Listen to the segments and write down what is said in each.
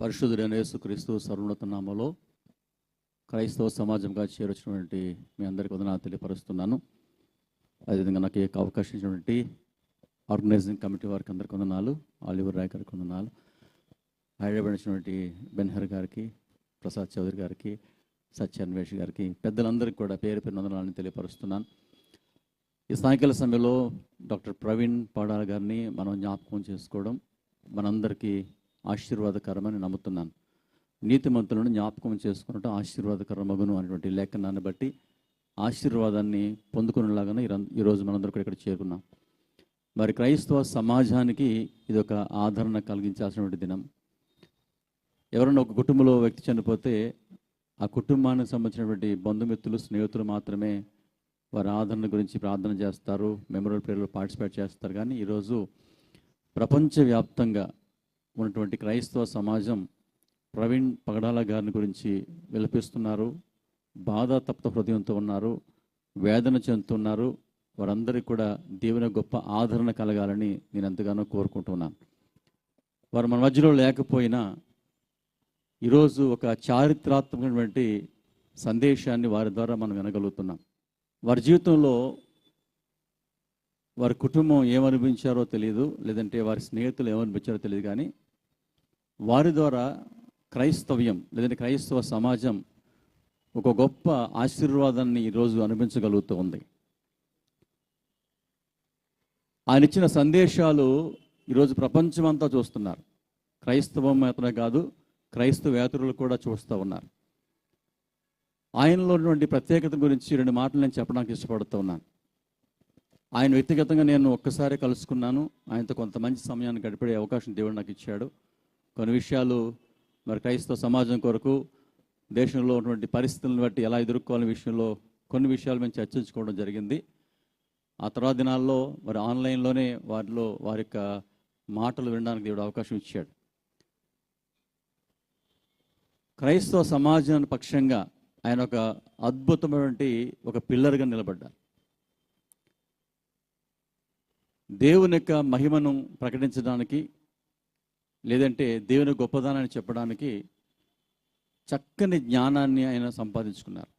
పరిశుద్ధుడైన యేసుక్రీస్తు సర్వోన్నత నామలో క్రైస్తవ సమాజంగా చేరొచ్చినటువంటి మీ అందరికీ వందనాలు తెలియపరుస్తున్నాను. అదేవిధంగా నాకు ఈ అవకాశం ఇచ్చినటువంటి ఆర్గనైజింగ్ కమిటీ వారికి అందరికి వందనాలు ఆలివర్ రాయ్ గారికి వందనాలు హైదరాబాద్ బెన్హర్ గారికి ప్రసాద్ చౌదరి గారికి సత్యాన్వేష్ గారికి పెద్దలందరికీ కూడా పేరు పేరు వందనాలను తెలియపరుస్తున్నాను. ఈ సాయంకాల సమయంలో డాక్టర్ ప్రవీణ్ పాడాల గారిని మనం జ్ఞాపకం చేసుకోవడం మనందరికీ ఆశీర్వాదకరమని నమ్ముతున్నాను. నీతిమంతులను జ్ఞాపకం చేసుకున్నట్టు ఆశీర్వాదకరమగును అనేటువంటి లేఖనాన్ని బట్టి ఆశీర్వాదాన్ని పొందుకునేలాగానే ఈరోజు మనందరూ కూడా ఇక్కడ చేరుకున్నాం. మరి క్రైస్తవ సమాజానికి ఇది ఒక ఆదరణ కలిగించాల్సినటువంటి దినం. ఎవరైనా ఒక కుటుంబంలో వ్యక్తి చనిపోతే ఆ కుటుంబానికి సంబంధించినటువంటి బంధుమిత్రులు స్నేహితులు మాత్రమే వారి ఆదరణ గురించి ప్రార్థన చేస్తారు మెమోరియల్ ప్రేయర్లో పార్టిసిపేట్ చేస్తారు. కానీ ఈరోజు ప్రపంచవ్యాప్తంగా ఉన్నటువంటి క్రైస్తవ సమాజం ప్రవీణ్ పగడాల గారిని గురించి విలపిస్తున్నారు. బాధ తప్త హృదయంతో ఉన్నారు. వేదన చెందుతున్నారు. వారందరికీ కూడా దేవుని గొప్ప ఆదరణ కలగాలని నేను ఎంతగానో కోరుకుంటున్నాను. వారు మన మధ్యలో లేకపోయినా ఈరోజు ఒక చారిత్రాత్మకమైనటువంటి సందేశాన్ని వారి ద్వారా మనం వినగలుగుతున్నాం. వారి జీవితంలో వారి కుటుంబం ఏమనిపించారో తెలియదు లేదంటే వారి స్నేహితులు ఏమనిపించారో తెలియదు కానీ వారి ద్వారా క్రైస్తవ్యం లేదంటే క్రైస్తవ సమాజం ఒక గొప్ప ఆశీర్వాదాన్ని ఈరోజు అనిపించగలుగుతూ ఉంది. ఆయన ఇచ్చిన సందేశాలు ఈరోజు ప్రపంచమంతా చూస్తున్నారు. క్రైస్తవం మాత్రమే కాదు క్రైస్తవేతరులు కూడా చూస్తూ ఉన్నారు. ఆయనలో ఉన్నటువంటి ప్రత్యేకత గురించి రెండు మాటలు నేను చెప్పడానికి ఇష్టపడుతూ ఉన్నాను. ఆయన వ్యక్తిగతంగా నేను ఒక్కసారి కలుసుకున్నాను. ఆయనతో కొంత మంచి సమయాన్ని గడిపే అవకాశం దేవుడు నాకు ఇచ్చాడు. కొన్ని విషయాలు మరి క్రైస్తవ సమాజం కొరకు దేశంలో ఉన్నటువంటి పరిస్థితులను బట్టి ఎలా ఎదుర్కోవాలనే విషయంలో కొన్ని విషయాలు మేము చర్చించుకోవడం జరిగింది. ఆ తర్వాత దినాల్లో మరి ఆన్లైన్లోనే వారిలో వారి యొక్క మాటలు వినడానికి దేవుడు అవకాశం ఇచ్చాడు. క్రైస్తవ సమాజం పక్షంగా ఆయన ఒక అద్భుతమైనటువంటి ఒక పిల్లర్గా నిలబడ్డారు. దేవుని యొక్క మహిమను ప్రకటించడానికి లేదంటే దేవుని గొప్పదనాన్ని చెప్పడానికి చక్కని జ్ఞానాన్ని ఆయన సంపాదించుకున్నారు.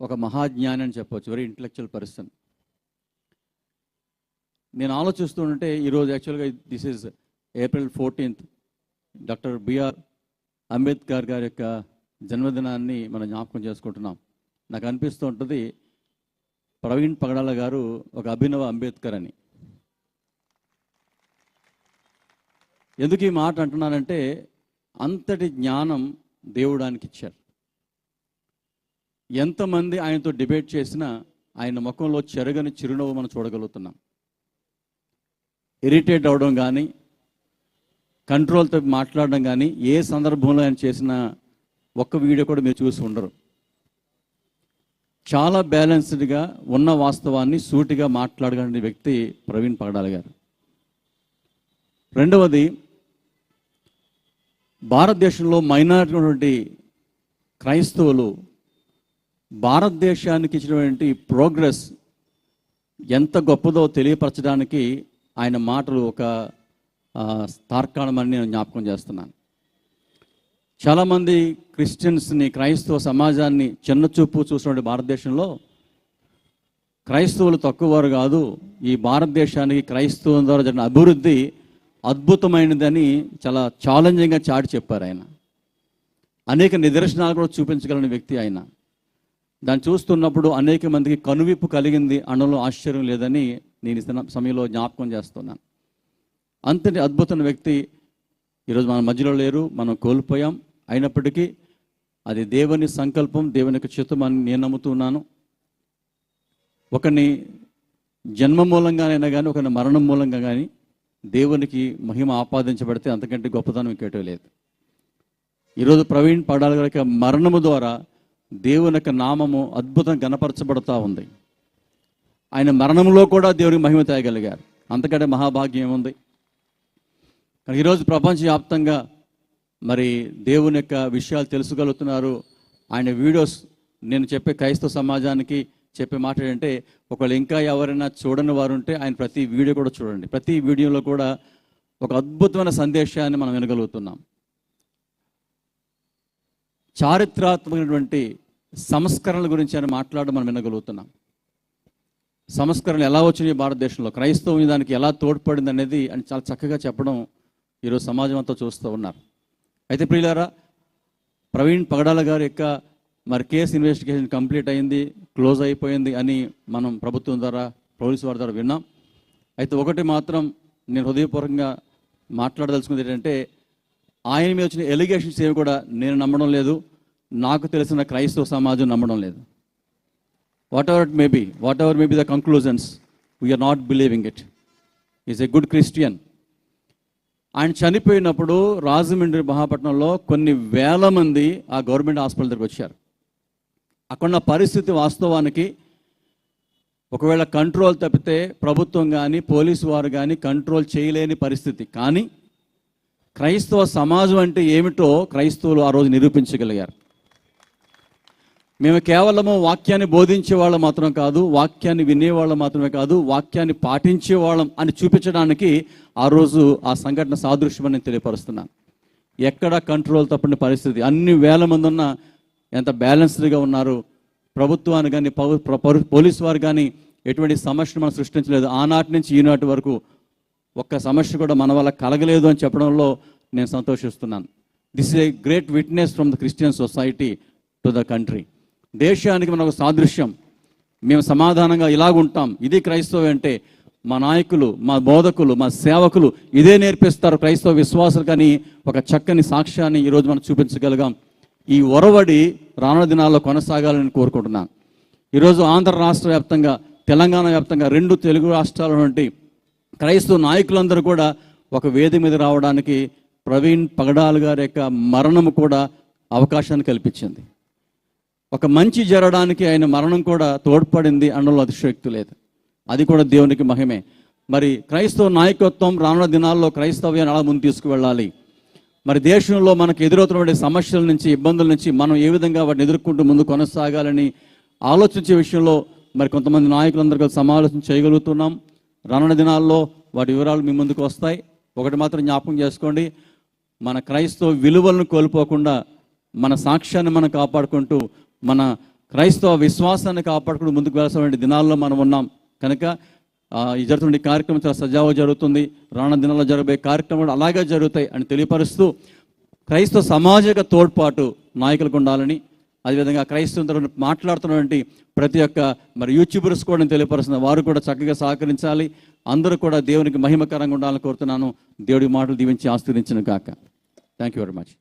ఒక మహాజ్ఞాని అని చెప్పవచ్చు వెరీ ఇంటలెక్చువల్ పర్సన్ నేను ఆలోచిస్తుంటే ఈరోజు యాక్చువల్గా this is April fourteenth doctor B R Ambedkar గారి యొక్క జన్మదినాన్ని మనం జ్ఞాపకం చేసుకుంటున్నాం. నాకు అనిపిస్తూ ఉంటుంది ప్రవీణ్ పగడాల గారు ఒక అభినవ అంబేద్కర్ అని. ఎందుకు ఈ మాట అంటున్నానంటే అంతటి జ్ఞానం దేవుడానికి ఇచ్చారు. ఎంతమంది ఆయనతో డిబేట్ చేసినా ఆయన ముఖంలో చెరగని చిరునవ్వు మనం చూడగలుగుతున్నాం. ఇరిటేట్ అవడం కానీ కంట్రోల్తో మాట్లాడడం కానీ ఏ సందర్భంలో ఆయన చేసిన ఒక్క వీడియో కూడా మీరు చూసి ఉండరు. చాలా బ్యాలెన్స్డ్గా ఉన్న వాస్తవాన్ని సూటిగా మాట్లాడగలిగిన వ్యక్తి ప్రవీణ్ పగడాల గారు. రెండవది భారతదేశంలో మైనారిటీ ఉన్నటువంటి క్రైస్తవులు భారతదేశానికి ఇచ్చినటువంటి ప్రోగ్రెస్ ఎంత గొప్పదో తెలియపరచడానికి ఆయన మాటలు ఒక తార్కాణమని నేను జ్ఞాపకం చేస్తున్నాను. చాలామంది క్రిస్టియన్స్ని క్రైస్తవ సమాజాన్ని చిన్నచూపు చూసినటువంటి భారతదేశంలో క్రైస్తవులు తక్కువ వారు కాదు ఈ భారతదేశానికి క్రైస్తవం ద్వారా జరిగిన అభివృద్ధి అద్భుతమైనదని చాలా ఛాలెంజింగ్గా చాటి చెప్పారు ఆయన. అనేక నిదర్శనాలు కూడా చూపించగలిగిన వ్యక్తి ఆయన. దాన్ని చూస్తున్నప్పుడు అనేక మందికి కనువిప్పు కలిగింది అనలో ఆశ్చర్యం లేదని నేను ఈ సమయంలో జ్ఞాపకం చేస్తున్నాను. అంతటి అద్భుతమైన వ్యక్తి ఈరోజు మన మధ్యలో లేరు మనం కోల్పోయాం. అయినప్పటికీ అది దేవుని సంకల్పం దేవుని యొక్క చిత్తం అని నేను నమ్ముతున్నాను ఒకరిని జన్మ మూలంగానైనా కానీ ఒకరిని మరణం మూలంగా కానీ దేవునికి మహిమ ఆపాదించబడితే అంతకంటే గొప్పతనం ఇంకేటో లేదు. ఈరోజు ప్రవీణ్ పడాల గారి యొక్క మరణము ద్వారా దేవుని యొక్క నామము అద్భుతం గణపరచబడతా ఉంది. ఆయన మరణంలో కూడా దేవునికి మహిమ తేయగలిగారు. అంతకంటే మహాభాగ్యం ఏముంది? కానీ ఈరోజు ప్రపంచవ్యాప్తంగా మరి దేవుని యొక్క విషయాలు తెలుసుకోగలుగుతున్నారు. ఆయన వీడియోస్ నేను చెప్పే క్రైస్తవ సమాజానికి చెప్పే మాట ఏంటంటే ఒకళ్ళు ఇంకా ఎవరైనా చూడని వారు ఉంటే ఆయన ప్రతి వీడియో కూడా చూడండి. ప్రతి వీడియోలో కూడా ఒక అద్భుతమైన సందేశాన్ని మనం వినగలుగుతున్నాం. చారిత్రాత్మకమైనటువంటి సంస్కరణల గురించి ఆయన మాట్లాడడం మనం వినగలుగుతున్నాం. సంస్కరణలు ఎలా వచ్చినాయి భారతదేశంలో క్రైస్తవం దానికి ఎలా తోడ్పడింది అనేది అని చాలా చక్కగా చెప్పడం ఈరోజు సమాజం అంతా చూస్తూ ఉన్నారు. అయితే ప్రియులారా ప్రవీణ్ పగడాల గారి యొక్క మరి కేసు ఇన్వెస్టిగేషన్ కంప్లీట్ అయింది క్లోజ్ అయిపోయింది అని మనం ప్రభుత్వం ద్వారా పోలీసు వారి ద్వారా విన్నాం. అయితే ఒకటి మాత్రం నేను హృదయపూర్వకంగా మాట్లాడదలుచుకుంది ఏంటంటే ఆయన మీద వచ్చిన ఎలిగేషన్స్ ఏవి కూడా నేను నమ్మడం లేదు. నాకు తెలిసిన క్రైస్తవ సమాజం నమ్మడం లేదు. Whatever it may be whatever may be the conclusions we are not believing it is a good Christian ఆయన చనిపోయినప్పుడు రాజమండ్రి మహాపట్నంలో కొన్ని వేల మంది ఆ గవర్నమెంట్ హాస్పిటల్ దగ్గరికి వచ్చారు. అక్కడ ఉన్న పరిస్థితి వాస్తవానికి ఒకవేళ కంట్రోల్ తప్పితే ప్రభుత్వం కానీ పోలీసు వారు కానీ కంట్రోల్ చేయలేని పరిస్థితి. కానీ క్రైస్తవ సమాజం అంటే ఏమిటో క్రైస్తవులు ఆ రోజు నిరూపించగలిగారు. మేము కేవలము వాక్యాన్ని బోధించే వాళ్ళు మాత్రం కాదు వాక్యాన్ని వినేవాళ్ళం మాత్రమే కాదు వాక్యాన్ని పాటించే వాళ్ళం అని చూపించడానికి ఆ రోజు ఆ సంఘటన సాదృశ్యమని తెలియపరుస్తున్నాను. ఎక్కడ కంట్రోల్ తప్పని పరిస్థితి. అన్ని వేల మంది ఉన్న ఎంత బ్యాలెన్స్డ్గా ఉన్నారు. ప్రభుత్వాన్ని కానీ పౌ- పోలీసు వారు కానీ ఎటువంటి సమస్యను మనం సృష్టించలేదు. ఆనాటి నుంచి ఈనాటి వరకు ఒక్క సమస్య కూడా మన వల్ల కలగలేదు అని చెప్పడంలో నేను సంతోషిస్తున్నాను. This is a great witness from the Christian society to the country దేశానికి మనకు సాదృశ్యం. మేము సమాధానంగా ఇలాగుంటాం ఇది క్రైస్తవం అంటే మా నాయకులు మా బోధకులు మా సేవకులు ఇదే నేర్పిస్తారు క్రైస్తవ విశ్వాసులు కానీ ఒక చక్కని సాక్ష్యాన్ని ఈరోజు మనం చూపించగలిగాం. ఈ ఒరవడి రానున్న దినాల్లో కొనసాగాలని కోరుకుంటున్నాను. ఈరోజు ఆంధ్ర రాష్ట్ర వ్యాప్తంగా తెలంగాణ వ్యాప్తంగా రెండు తెలుగు రాష్ట్రాల నుండి క్రైస్తవ నాయకులందరూ కూడా ఒక వేది మీద రావడానికి ప్రవీణ్ పగడాల్ గారి యొక్క మరణం కూడా అవకాశాన్ని కల్పించింది. ఒక మంచి జరగడానికి ఆయన మరణం కూడా తోడ్పడింది అనడంలో అతిశయోక్తి లేదు. అది కూడా దేవునికి మహిమే. మరి క్రైస్తవ నాయకత్వం రానున్న దినాల్లో క్రైస్తవ్యాన్ని అలా ముందు తీసుకువెళ్ళాలి? మరి దేశంలో మనకు ఎదురవుతున్నటువంటి సమస్యల నుంచి ఇబ్బందుల నుంచి మనం ఏ విధంగా వాటిని ఎదుర్కొంటూ ముందు కొనసాగాలని ఆలోచించే విషయంలో మరి కొంతమంది నాయకులందరూ కలిసి సమాలోచన చేయగలుగుతున్నాం. రానున్న దినాల్లో వాటి వివరాలు మీ ముందుకు వస్తాయి. ఒకటి మాత్రం జ్ఞాపకం చేసుకోండి. మన క్రైస్తవ విలువలను కోల్పోకుండా మన సాక్ష్యాన్ని మనం కాపాడుకుంటూ మన క్రైస్తవ విశ్వాసాన్ని కాపాడుకుంటూ ముందుకు వెళ్ళాల్సిన దినాల్లో మనం ఉన్నాం. కనుక జరుగుతున్న కార్యక్రమం చాలా సజావుగా జరుగుతుంది. రానున్న దినాల్లో జరగబోయే కార్యక్రమాలు అలాగే జరుగుతాయి అని తెలియపరుస్తూ క్రైస్తవ సమాజిక తోడ్పాటు నాయకులకు ఉండాలని అదేవిధంగా క్రైస్తవంతో మాట్లాడుతున్నటువంటి ప్రతి ఒక్క మరి యూట్యూబర్స్ కూడా నేను తెలియపరుస్తున్న వారు కూడా చక్కగా సహకరించాలి. అందరూ కూడా దేవునికి మహిమకరంగా ఉండాలని కోరుతున్నాను. దేవుడి మాటలు దీవించి ఆస్వాదించిన కాక థ్యాంక్ యూ వెరీ మచ్